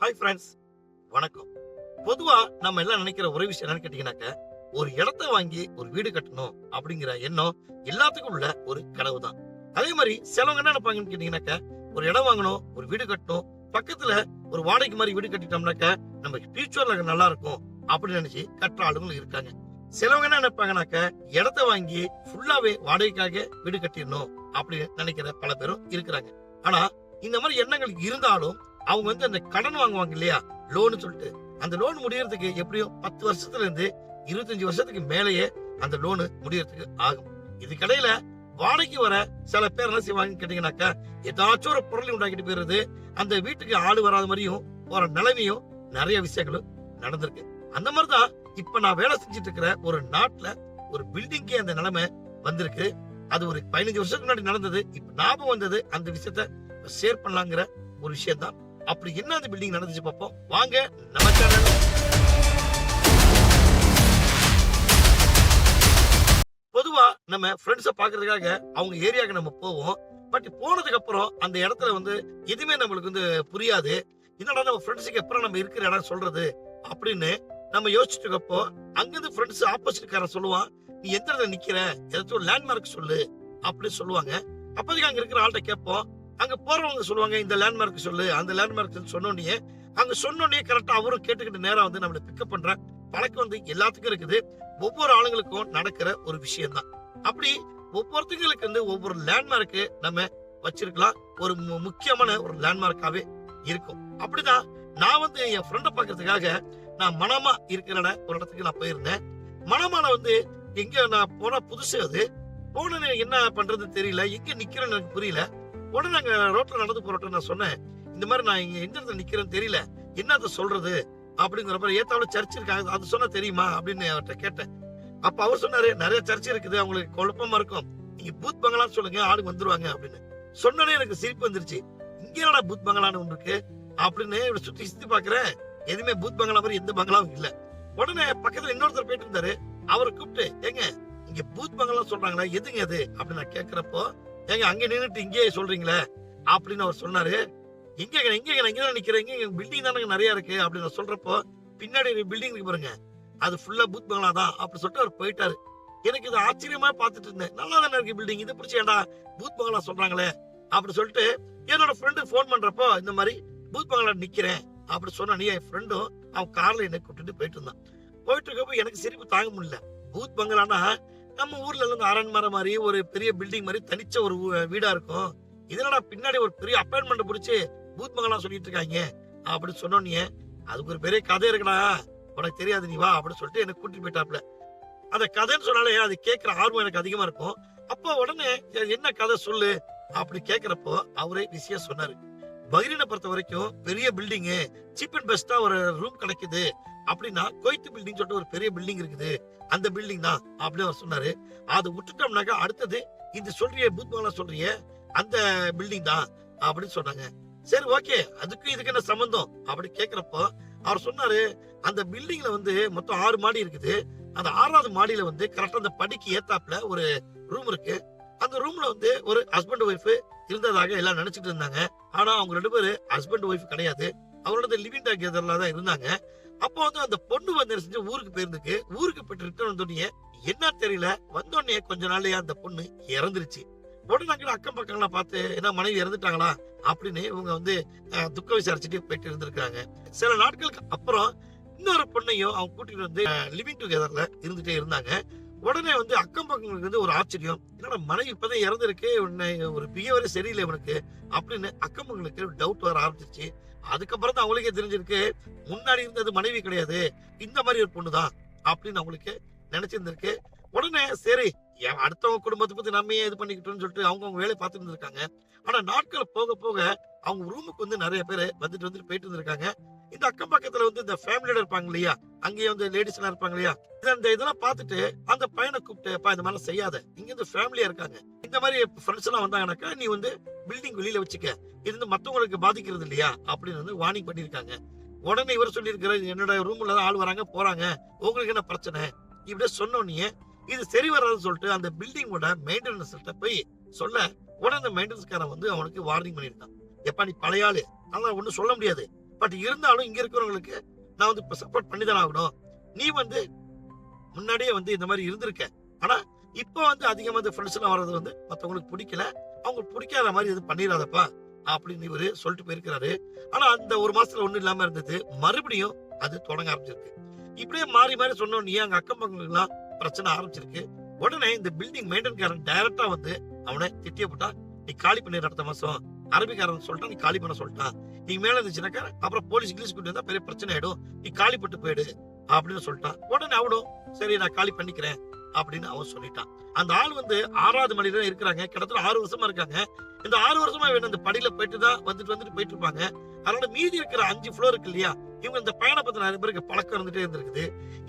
Hi friends வணக்கம். பொதுவா நம்ம எல்லாம் நினைக்கிற ஒரே விஷயம் என்னன்னு கேட்டீங்கன்னாக்க ஒரு இடத்த வாங்கி ஒரு வீடு கட்டணும் அப்படிங்கிற எண்ணம் எல்லாத்துக்கும் உள்ள ஒரு கனவு தான். அதே மாதிரி சிலவங்க என்ன நினைப்பாங்கன்னு கேட்டீங்கன்னாக்க ஒரு இடம் வாங்கணும் ஒரு வீடு கட்டணும் பக்கத்துல ஒரு வாடகைக்கு மாதிரி வீடு கட்டிட்டோம்னாக்க நம்ம ஃபியூச்சர்ல நல்லா இருக்கும் அப்படின்னு நினைச்சு கட்டுற ஆளுங்களும் இருக்காங்க. சிலவங்க என்ன நினைப்பாங்கனாக்க இடத்த வாங்கி ஃபுல்லாவே வாடகைக்காக வீடு கட்டிடணும் அப்படின்னு நினைக்கிற பல பேரும் இருக்கிறாங்க. ஆனா இந்த மாதிரி எண்ணங்கள் இருந்தாலும் அவங்க வந்து அந்த கடன் வாங்குவாங்க இல்லையா? லோன் சொல்லிட்டு. அந்த லோன் முடியறதுக்கு எப்படியும் பத்து வருஷத்துல இருந்து இருபத்தஞ்சு வருஷத்துக்கு மேலேயே அந்த லோனு முடியறதுக்கு ஆகும். இதுக்கடையில வாடகைக்கு வர சில பேர் என்ன செய்வாங்கன்னு கேட்டீங்கன்னாக்கா ஏதாச்சும் ஒரு பொருளை உண்டாக்கிட்டு போயிருது அந்த வீட்டுக்கு ஆள் வராத மாதிரியும் போற நிலைமையும் நிறைய விஷயங்களும் நடந்திருக்கு. அந்த மாதிரிதான் இப்ப நான் வேலை செஞ்சுட்டு இருக்கிற ஒரு நாட்டுல ஒரு பில்டிங்கே அந்த நிலைமை வந்திருக்கு. அது ஒரு பதினஞ்சு வருஷத்துக்கு முன்னாடி நடந்தது இப்ப ஞாபகம் வந்தது அந்த விஷயத்த ஷேர் பண்ணலாங்கிற ஒரு விஷயம் தான் அப்படி என்ன அந்த பில்டிங் நடந்துச்சு பார்ப்போம். வாங்க நம்ம சேனல் பொதுவா நம்ம ஃப்ரெண்ட்ஸை பாக்குறதுக்காக அவங்க ஏரியாவுக்கு நம்ம போவோம். பட் போனதுக்கு அப்புறம் அந்த இடத்துல வந்து எதுவுமே நம்மளுக்கு வந்து புரியாது. என்னடா நம்ம ஃப்ரெண்ட்ஸுக்கு எப்பறம் நம்ம இருக்கிற இடம் சொல்றது அப்படின்னு நம்ம யோசிச்சுட்டு இருக்கப்போ அங்கிருந்து ஃப்ரெண்ட்ஸ் ஆப்போசிட்காரன் சொல்லுவான் நீ எந்த இடத்துல நிக்கிற? ஏதாச்சும் ஒரு லேண்ட்மார்க் சொல்லு அப்படின்னு சொல்லுவாங்க. அப்போதைக்கு அங்க இருக்கிற ஆள்கிட்ட கேட்போம் அங்க போறவங்க சொல்லுவாங்க இந்த லேண்ட்மார்க் சொல்லு. அந்த லேண்ட்மார்க் சொன்னோடனே அங்க சொன்னோடனே கரெக்டா அவரும் கேட்டுக்கிட்டு நேரம் வந்து நம்மளை பிக்கப் பண்ற பழக்கம் வந்து எல்லாத்துக்கும் இருக்குது. ஒவ்வொரு ஆளுங்களுக்கும் நடக்கிற ஒரு விஷயம் தான் அப்படி ஒவ்வொருத்தங்களுக்கு வந்து ஒவ்வொரு லேண்ட்மார்க்கு நம்ம வச்சிருக்கலாம். ஒரு முக்கியமான ஒரு லேண்ட்மார்க்காவே இருக்கும். அப்படிதான் நான் வந்து என் ஃப்ரெண்டை பார்க்கறதுக்காக நான் மனமா இருக்கிற இடம் ஒரு இடத்துக்கு நான் போயிருந்தேன். மனமால வந்து எங்க நான் போனா புதுசு அது. போன என்ன பண்றது தெரியல. எங்க நிக்கிறேன்னு எனக்கு புரியல. உடனே நாங்க ரோட்ல நடந்து போறோம் நான் சொன்னேன் இந்த மாதிரி நான் இங்க எந்த இடத்துல நிக்கிறேன்னு தெரியல என்னத்த சொல்றது அப்படிங்கிறப்ப ஏத்தாவில் சர்ச் இருக்காங்க அது சொன்னா தெரியுமா அப்படின்னு அவர்கிட்ட கேட்டேன். அப்ப அவர் சொன்னாரு நிறைய சர்ச் இருக்குது அவங்களுக்கு குழப்பமா இருக்கும். நீங்க பூத் பங்களான்னு சொல்லுங்க ஆளுங்க வந்துருவாங்க அப்படின்னு. சொன்னோடனே எனக்கு சிரிப்பு வந்துருச்சு. இங்க என்னடா பூத் பங்களான்னு ஒன்று இருக்கு அப்படின்னு இப்படி சுத்தி சுத்தி பாக்குறேன். எதுவுமே பூத் பங்களா மாதிரி எந்த பங்களாவும் இல்ல. உடனே பக்கத்துல இன்னொருத்தர் போயிட்டு இருந்தாரு. அவரை கூப்பிட்டு ஏங்க இங்க பூத் பங்களா சொல்றாங்களா? எதுங்க அது? அப்படின்னு நான் கேக்குறப்போ ஏங்க அங்க நின்றுட்டு இங்கேயே சொல்றீங்களே? அப்படின்னு அவர் சொன்னாரு. எங்க எங்க இங்க தான் நிக்கிறேன். இங்க பில்டிங் தானே நிறைய இருக்கு அப்படின்னு நான் சொல்றப்போ பின்னாடி பில்டிங் இருக்கு பாருங்க. அது ஃபுல்லா பூத் பங்களா தான் அப்படி சொல்லிட்டு அவர் போயிட்டாரு. எனக்கு இது ஆச்சரியமா பார்த்துட்டு இருந்தேன். நல்லா தானே இருக்கு பில்டிங் இதை பிடிச்சி ஏன்டா பூத் பங்களா சொல்றாங்களே? அப்படி சொல்லிட்டு என்னோட ஃப்ரெண்டு ஃபோன் பண்றப்போ இந்த மாதிரி பூத் பங்களா நிக்கிறேன் அப்படி சொன்ன நீ என் ஃப்ரெண்டும் அவன் கார்ல என்னை கூட்டிட்டு போயிட்டு இருந்தான். போயிட்டு இருக்கப்போ எனக்கு சிரிப்பு தாங்க முடியல. பூத் பங்களானா நம்ம ஊர்ல இருந்து அரண்மனை மாதிரி ஒரு பெரிய பில்டிங் மாதிரி தனிச்ச ஒரு வீடா இருக்கும். இதனடா பின்னாடி ஒரு பெரிய அப்பாயின்மெண்ட் பிடிச்சி பூத் மகளா சொல்லிட்டு இருக்காங்க. அப்படின்னு சொன்னோன்னே அதுக்கு ஒரு பெரிய கதை இருக்குடா. உனக்கு தெரியாது நீ வா அப்படின்னு சொல்லிட்டு எனக்கு கூட்டிட்டு போயிட்டாப்ல அந்த கதைன்னு சொன்னாலே அது கேட்கிற ஆர்வம் எனக்கு அதிகமா இருக்கும். அப்போ உடனே என்ன கதை சொல்லு? அப்படி கேக்குறப்போ அவரே விஷயம் சொன்னாரு. பகிரினை பொறுத்த வரைக்கும் பெரிய பில்டிங்கு சீப் அண்ட் பெஸ்டா ஒரு ரூம் கிடைக்குது. அப்படின்னா கொய்த்து பில்டிங் சொல்லிட்டு ஒரு பெரிய பில்டிங் இருக்குது. அந்த பில்டிங் தான் அப்படின்னு அவர் சொன்னாரு. அதை விட்டுட்டோம்னாக்கா அடுத்தது இந்த சொல்றிய பூத்மாலா சொல்றிய அந்த பில்டிங் தான் அப்படின்னு சொன்னாங்க. சரி ஓகே அதுக்கும் இதுக்கு என்ன சம்பந்தம்? அப்படி கேக்குறப்போ அவர் சொன்னாரு அந்த பில்டிங்ல வந்து மொத்தம் ஆறு மாடி இருக்குது. அந்த ஆறாவது மாடியில வந்து கரெக்டா அந்த படிக்கு ஏத்தாப்புல ஒரு ரூம் இருக்கு. அந்த ரூம்ல வந்து ஒரு ஹஸ்பண்ட் ஒய்ஃப் இருந்ததாக எல்லாம் நினைச்சிட்டு இருந்தாங்க. ஆனா அவங்க ரெண்டு பேரும் ஹஸ்பண்ட் ஒய்ஃப் கிடையாது. அவரோட லிவிங் டுகெதர்ல தான் இருந்தாங்க. அப்போ வந்து அந்த பொண்ணு வந்து என்ன செஞ்சு ஊருக்கு போயிருந்துக்கு. ஊருக்கு போயிட்டு ரிட்டர்ன் வந்தோடனே என்ன தெரியல. வந்தோடனே கொஞ்ச நாள்லயே அந்த பொண்ணு இறந்துருச்சு. உடனே அங்க அக்கம் பக்கங்களா பார்த்து என்ன மனைவி இறந்துட்டாங்களா? அப்படின்னு இவங்க வந்து துக்கம் துக்க விசாரிச்சுட்டு போயிட்டு இருந்திருக்காங்க. சில நாட்களுக்கு அப்புறம் இன்னொரு பொண்ணையும் அவங்க கூட்டிட்டு வந்து லிவிங் டுகெதர்ல இருந்துட்டே இருந்தாங்க. உடனே வந்து அக்கம் பக்கங்களுக்கு வந்து ஒரு ஆச்சரியம். என்னோட மனைவி இப்பதான் இறந்துருக்கு. உன்னை ஒரு பிஹேவியர் சரியில்லை இவனுக்கு அப்படின்னு அக்கம் பக்கங்களுக்கு டவுட் வர ஆரம்பிச்சிருச்சு. அதுக்கப்புறம் தான் அவங்களுக்கே தெரிஞ்சிருக்கு முன்னாடி இருந்தது மனைவி கிடையாது இந்த மாதிரி ஒரு பொண்ணு தான் அப்படின்னு அவங்களுக்கு நினைச்சிருந்திருக்கு. உடனே சரி என் அடுத்தவங்க குடும்பத்தை பத்தி நம்ம ஏன் இது பண்ணிக்கிட்டோம்னு சொல்லிட்டு அவங்க அவங்க வேலையை பார்த்துட்டு இருந்திருக்காங்க. ஆனா நாட்கள் போக போக அவங்க ரூமுக்கு வந்து நிறைய பேர் வந்துட்டு வந்துட்டு போயிட்டு இருந்திருக்காங்க. இந்த அக்கம் பக்கத்துல வந்து இந்த ஃபேமிலியோட இருப்பாங்க இல்லையா? அங்கேயே வந்து லேடிஸ் எல்லாம் இருப்பாங்க இல்லையா? இந்த இதெல்லாம் பார்த்துட்டு அந்த பையனை கூப்பிட்டு "அப்பா, இந்த மாதிரி செய்யாத. இங்க இருந்து ஃபேமிலியா இருக்காங்க. இந்த மாதிரி ஃப்ரெண்ட்ஸ் எல்லாம் வந்தாங்கன்னாக்கா நீ வந்து பில்டிங் வெளியில வச்சுக்க. இது வந்து மத்தவங்களுக்கு பாதிக்கிறது இல்லையா? அப்படின்னு வந்து வார்னிங் பண்ணிருக்காங்க உடனே இவர் சொல்லியிருக்கிறார் என்னோட ரூம்ல தான் ஆள் வராங்க போறாங்க. உங்களுக்கு என்ன பிரச்சனை? இப்படியே சொன்னோன்னே இது சரி வராதுன்னு சொல்லிட்டு அந்த பில்டிங்கோட மெயின்டெனன்ஸ் போய் சொல்ல உடனே அந்த மெயின்டெனன்ஸ்காரன் வந்து அவனுக்கு வார்னிங் பண்ணியிருக்கான். எப்பா நீ பழைய ஆளு. அதனால ஒன்றும் சொல்ல முடியாது. பட் இருந்தாலும் இங்க இருக்கிறவங்களுக்கு நான் வந்து இப்ப சப்போர்ட் பண்ணி தானே ஆகணும். நீ வந்து முன்னாடியே வந்து இந்த மாதிரி இருந்திருக்க. ஆனா இப்போ வந்து அதிகமா வந்து ஃப்ரெண்ட்ஸ் எல்லாம் வர்றது வந்து மத்தவங்களுக்கு பிடிக்கல. அவங்களுக்கு பிடிக்காத மாதிரி எதுவும் பண்ணிடாதப்பா அப்படின்னு இவரு சொல்லிட்டு போயிருக்கிறாரு. ஆனா அந்த ஒரு மாசத்துல ஒன்றும் இல்லாம இருந்தது. மறுபடியும் அது தொடங்க ஆரம்பிச்சிருக்கு. இப்படியே மாறி மாறி சொன்னோம். நீ அங்க அக்கம் பக்கங்கள்லாம் பிரச்சனை ஆரம்பிச்சிருக்கு. உடனே இந்த பில்டிங் மெயின்டைன்காரன் டைரக்டா வந்து அவனை திட்டிய போட்டா நீ காலி பண்ணி அடுத்த மாசம் அரபிக்காரன் சொல்லிட்டான் நீ காலி பண்ண சொல்லிட்டான். நீ மேல இருந்துச்சுனாக்கா அப்புறம் போலீஸ் இங்கிலீஷ் கூட்டி வந்தா பெரிய பிரச்சனை ஆயிடும் நீ காலிப்பட்டு போயிடு அப்படின்னு சொல்லிட்டான். உடனே அவனும் சரி நான் காலி பண்ணிக்கிறேன் அப்படின்னு அவன் சொல்லிட்டான். அந்த ஆள் வந்து ஆறாவது மணில இருக்கிறாங்க. கிட்டத்தட்ட ஆறு வருஷமா இருக்காங்க. இந்த ஆறு வருஷமா வேணும் இந்த படியில போயிட்டு தான் வந்துட்டு வந்துட்டு போயிட்டு இருப்பாங்க. அதனால மீதி இருக்கிற அஞ்சு ஃப்ளோர் இருக்கு இல்லையா இவங்க இந்த பயணம் பத்தி நிறைய பேருக்கு பழக்கம் இருந்துட்டே இருந்திருக்குது.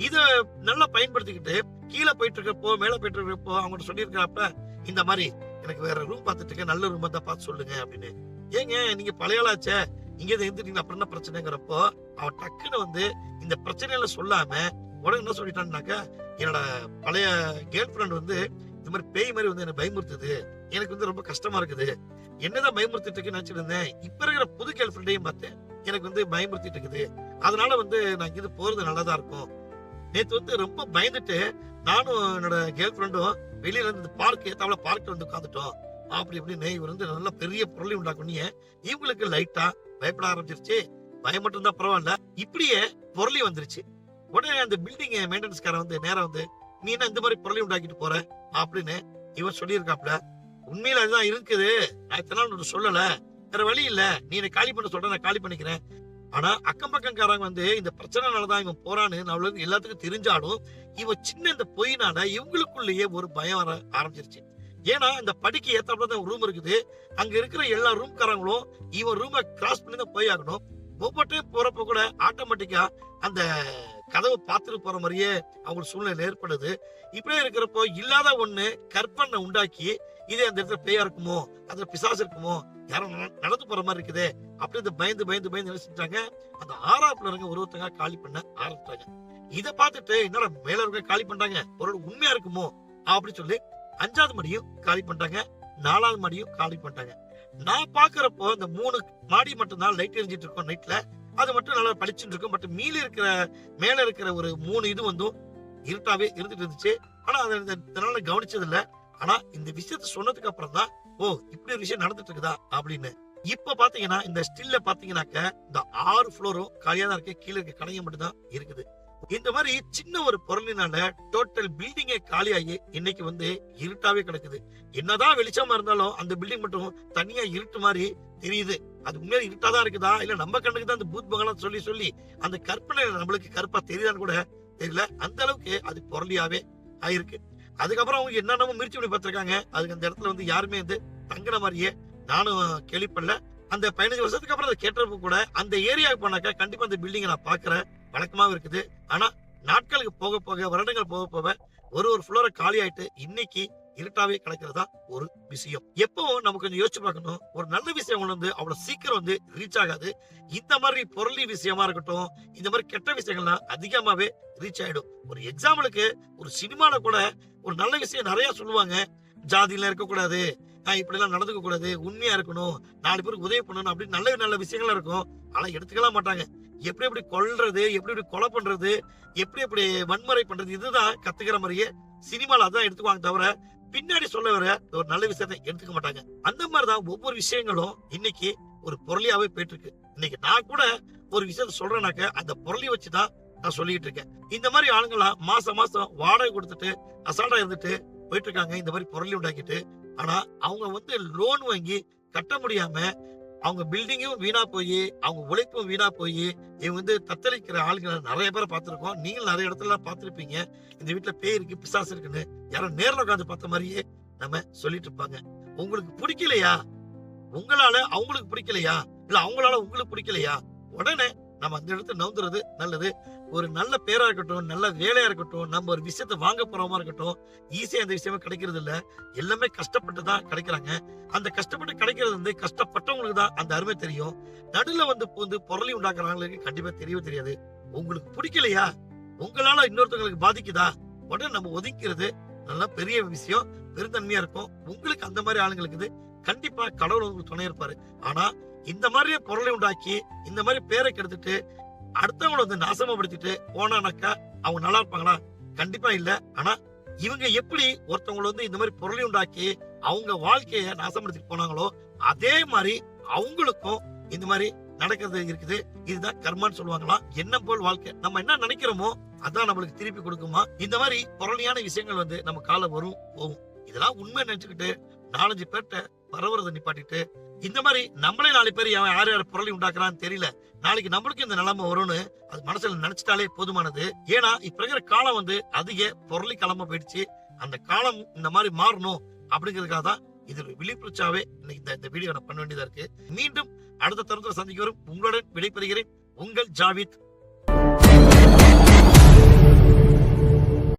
இத நல்லா பயன்படுத்திக்கிட்டு கீழே போயிட்டு இருக்கப்போ மேல போயிட்டு இருக்கப்போ அவங்க சொல்லியிருக்கிறப்ப இந்த மாதிரி எனக்கு வேற ரூம் பார்த்துட்டு இருக்கேன் நல்ல ரூம் தான் பார்த்து சொல்லுங்க அப்படின்னு. ஏங்க நீங்க பழைய ஆளாச்சே இங்க இருந்து எழுந்துட்டீங்க அப்புறம் என்ன பிரச்சனைங்கிறப்போ அவன் டக்குன்னு வந்து இந்த பிரச்சனையில சொல்லாம உடனே என்ன சொல்லிட்டான்னாக்கா என்னோட பழைய கேர்ள் ஃப்ரெண்ட் வந்து இந்த மாதிரி பேய் மாதிரி வந்து என்ன பயமுறுத்துது. எனக்கு வந்து ரொம்ப கஷ்டமா இருக்குது. என்னதான் பயமுறுத்திட்டு இருக்குன்னு நினைச்சிட்டு இருந்தேன். இப்ப இருக்கிற புது கேர்ள் ஃப்ரெண்டையும் பார்த்தேன். எனக்கு வந்து பயமுறுத்திட்டு இருக்குது. அதனால வந்து நான் இது போறது நல்லதா இருக்கும். நேற்று வந்து ரொம்ப பயந்துட்டு நானும் என்னோட கேர்ள் ஃப்ரெண்டும் வெளியில இருந்து பார்க்கு பார்க் ஏத்தாப்புல பார்க்ல வந்து உட்காந்துட்டோம் அப்படி இப்படின்னு இவர் வந்து நல்ல பெரிய பொருளை உண்டாக்குனிய இவங்களுக்கு லைட்டா பயப்பட ஆரம்பிச்சிருச்சு. பயம் மட்டும் தான் பரவாயில்ல. இப்படியே பொருளி வந்துருச்சு. உடனே அந்த பில்டிங் மெயின்டெனன்ஸ்காரன் வந்து நேரம் வந்து நீ என்ன இந்த மாதிரி பொருளை உண்டாக்கிட்டு போற? அப்படின்னு இவன் சொல்லியிருக்காப்ல உண்மையில அதுதான் இருக்குது. நான் இத்தனை நாள் சொல்லல. வேற வழி இல்ல. நீ என்னை காலி பண்ண சொல்ற நான் காலி பண்ணிக்கிறேன். ஆனா அக்கம் பக்கம்காரங்க வந்து இந்த பிரச்சனைனாலதான் இவன் போறான்னு நம்மளுக்கு எல்லாத்துக்கும் தெரிஞ்சாலும் இவன் சின்ன இந்த பொய்னால இவங்களுக்குள்ளேயே ஒரு பயம் வர ஆரம்பிச்சிருச்சு. ஏன்னா இந்த படிக்கு ஏத்தாப்புல தான் ரூம் இருக்குது. அங்க இருக்கிற எல்லா ரூம்காரங்களும் இவன் ரூமை கிராஸ் பண்ணி தான் போய் ஆகணும். ஒவ்வொருத்தையும் போறப்ப கூட ஆட்டோமேட்டிக்கா அந்த கதவை பார்த்துட்டு போற மாதிரியே அவங்களுக்கு சூழ்நிலை ஏற்படுது. இப்படியே இருக்கிறப்போ இல்லாத ஒண்ணு கற்பனை உண்டாக்கி இதே அந்த இடத்துல பேயா இருக்குமோ அதுல பிசாசு இருக்குமோ யாரும் நடந்து போற மாதிரி இருக்குது அப்படி இந்த பயந்து பயந்து பயந்து நினைச்சிட்டாங்க. அந்த ஆறாப்புல இருக்க ஒருத்தங்க காலி பண்ண ஆரம்பிச்சாங்க இதை பார்த்துட்டு என்னடா மேல இருக்க காலி பண்றாங்க? ஒரு உண்மையா இருக்குமோ? அப்படின்னு சொல்லி அஞ்சாவது மாடியும் காலி பண்ணிட்டாங்க நாலாவது மாடியும் காலி பண்ணிட்டாங்க நான் பாக்குறப்போ இந்த மூணு மாடி மட்டும் தான் லைட் எரிஞ்சிட்டு இருக்கும் நைட்ல அது மட்டும் நல்லா படிச்சுட்டு இருக்கும். பட் மீல இருக்கிற மேல இருக்கிற ஒரு மூணு இது வந்து இருட்டாவே இருந்துட்டு இருந்துச்சு. ஆனா அதை இந்த- இதனால கவனிச்சது இல்ல ஆனா இந்த விஷயத்த சொன்னதுக்கு அப்புறம் தான் ஓ இப்படி ஒரு விஷயம் நடந்துட்டு இருக்குதா அப்படின்னு. இப்ப பாத்தீங்கன்னா இந்த ஸ்டில்ல பாத்தீங்கன்னாக்க இந்த ஆறு ஃப்ளோரும் காலியா தான் இருக்கு. கீழே இருக்க கடைங்க மட்டும் தான் இருக்குது. இந்த மாதிரி சின்ன ஒரு பொருளினால டோட்டல் பில்டிங்கே காலியாகி இன்னைக்கு வந்து இருட்டாவே கிடக்குது. என்னதான் வெளிச்சமா இருந்தாலும் அந்த பில்டிங் மட்டும் தனியா இருட்டு மாதிரி தெரியுது. அது உண்மையா இருட்டா தான் இருக்குதா? இல்ல நம்ம கண்ணுக்கு தான் அந்த பூத் பகலாம் சொல்லி சொல்லி அந்த கற்பனை நம்மளுக்கு கருப்பா தெரியுதான்னு கூட தெரியல. அந்த அளவுக்கு அது பொருளியாவே ஆயிருக்கு. அதுக்கப்புறம் அவங்க என்னென்னமோ முயற்சி பண்ணி பார்த்திருக்காங்க. அதுக்கு அந்த இடத்துல வந்து யாருமே வந்து தங்குற மாதிரியே நானும் கேள்விப்படல. அந்த பதினஞ்சு வருஷத்துக்கு அப்புறம் அதை கேட்டப்ப கூட அந்த ஏரியாவுக்கு போனாக்கா கண்டிப்பா அந்த பில்டிங்கை நான் பாக்குறேன் வழக்கமாகவும் இருக்குது. ஆனா நாட்களுக்கு போக போக வருடங்கள் போக போக ஒரு ஒரு ஃப்ளோரை காலி ஆயிட்டு இன்னைக்கு இருட்டாவே கிடைக்கிறதா ஒரு விஷயம். எப்பவும் நம்ம கொஞ்சம் யோசிச்சு பார்க்கணும். ஒரு நல்ல விஷயம் கொண்டு வந்து அவ்வளவு சீக்கிரம் வந்து ரீச் ஆகாது. இந்த மாதிரி பொருளி விஷயமா இருக்கட்டும் இந்த மாதிரி கெட்ட விஷயங்கள்லாம் அதிகமாவே ரீச் ஆயிடும். ஒரு எக்ஸாம்பிளுக்கு ஒரு சினிமால கூட ஒரு நல்ல விஷயம் நிறைய சொல்லுவாங்க. ஜாதியில இருக்கக்கூடாது. நான் இப்படி எல்லாம் நடந்துக்க கூடாது உண்மையா இருக்கணும். நாலு பேருக்கு உதவி பண்ணணும் அப்படின்னு நல்ல நல்ல விஷயங்கள்லாம் இருக்கும். ஆனா எடுத்துக்கலாம் மாட்டாங்க. எப்படி எப்படி கொள்றது எப்படி எப்படி கொலை பண்றது எப்படி எப்படி வன்முறை பண்றது இதுதான் கத்துக்கிற மாதிரியே சினிமால அதான் எடுத்துக்குவாங்க தவிர பின்னாடி சொல்ல வர ஒரு நல்ல விஷயத்தை எடுத்துக்க மாட்டாங்க. அந்த மாதிரிதான் ஒவ்வொரு விஷயங்களும் இன்னைக்கு ஒரு பொருளியாவே போயிட்டு இருக்கு இன்னைக்கு நான் கூட ஒரு விஷயத்த சொல்றேனாக்க அந்த பொருளை வச்சுதான் நான் சொல்லிட்டு இருக்கேன். இந்த மாதிரி ஆளுங்களாம் மாசம் மாசம் வாடகை கொடுத்துட்டு அசால்ட்டா இருந்துட்டு போயிட்டு இருக்காங்க இந்த மாதிரி பொருளை உண்டாக்கிட்டு. ஆனா அவங்க வந்து லோன் வாங்கி கட்ட முடியாம அவங்க பில்டிங்கும் வீணா போய் அவங்க உழைப்பும் வீணா போய் இவங்க வந்து தத்தளிக்கிற ஆளுங்களை நிறைய பேரை பார்த்துருக்கோம். நீங்களும் நிறைய இடத்துல பார்த்துருப்பீங்க. இந்த வீட்டில் பேய் இருக்கு பிசாசு இருக்குன்னு யாரும் நேரில் உட்காந்து பார்த்த மாதிரியே நம்ம சொல்லிட்டு இருப்பாங்க. உங்களுக்கு பிடிக்கலையா? உங்களால அவங்களுக்கு பிடிக்கலையா? இல்ல அவங்களால உங்களுக்கு பிடிக்கலையா? உடனே நம்ம அந்த இடத்துல நவுந்துறது நல்லது. ஒரு நல்ல பேரா இருக்கட்டும் நல்ல வேலையா இருக்கட்டும் நம்ம ஒரு விஷயத்த வாங்க போறோமா இருக்கட்டும் ஈஸியா அந்த விஷயமே கிடைக்கிறது இல்ல. எல்லாமே கஷ்டப்பட்டு தான் கிடைக்கிறாங்க. அந்த கஷ்டப்பட்டு கிடைக்கிறது வந்து கஷ்டப்பட்டவங்களுக்கு தான் அந்த அருமை தெரியும். நடுல வந்து வந்து பொருளை உண்டாக்குறவங்களுக்கு கண்டிப்பா தெரியவே தெரியாது. உங்களுக்கு பிடிக்கலையா? உங்களால இன்னொருத்தவங்களுக்கு பாதிக்குதா? உடனே நம்ம ஒதுக்கிறது நல்லா பெரிய விஷயம். பெருந்தன்மையா இருக்கும். உங்களுக்கு அந்த மாதிரி ஆளுங்களுக்கு இது கண்டிப்பா கடவுள் உங்களுக்கு துணை இருப்பாரு. ஆனா இந்த மாதிரியே பொருளை உண்டாக்கி இந்த மாதிரி பேரை கெடுத்துட்டு அடுத்தவங்களை வந்து நாசமப்படுத்திட்டு போனானாக்கா அவங்க நல்லா இருப்பாங்களா? கண்டிப்பா இல்ல. ஆனா இவங்க எப்படி ஒருத்தவங்களை வந்து இந்த மாதிரி பொருளை உண்டாக்கி அவங்க வாழ்க்கைய நாசப்படுத்திட்டு போனாங்களோ அதே மாதிரி அவங்களுக்கும் இந்த மாதிரி நடக்கிறது இருக்குது. இதுதான் கர்மான்னு சொல்லுவாங்களாம் என்ன போல் வாழ்க்கை. நம்ம என்ன நினைக்கிறோமோ அதான் நம்மளுக்கு திருப்பி கொடுக்குமா? இந்த மாதிரி புரளியான விஷயங்கள் வந்து நம்ம காலை வரும் போகும். இதெல்லாம் உண்மை நினைச்சுக்கிட்டு நாலஞ்சு பேர்ட்ட பரவுறதை நிப்பாட்டிட்டு இந்த மாதிரி நம்மளே நாலு பேர் அவன் யார் யார் புரளி உண்டாக்குறான்னு தெரியல. நாளைக்கு நம்மளுக்கும் இந்த நிலைமை வரும்னு அது மனசுல நினைச்சிட்டாலே போதுமானது. ஏன்னா இப்ப இருக்கிற காலம் வந்து அதிக புரளி காலமா போயிடுச்சு. அந்த காலம் இந்த மாதிரி மாறணும் அப்படிங்கிறதுக்காக தான் இது ஒரு இன்னைக்கு இந்த- இந்த வீடியோ நான் பண்ண வேண்டியதா இருக்கு. மீண்டும் அடுத்த தருணத்தில் சந்திக்க வரும் உங்களுடன் விடைபெறுகிறேன். உங்கள் ஜாவித்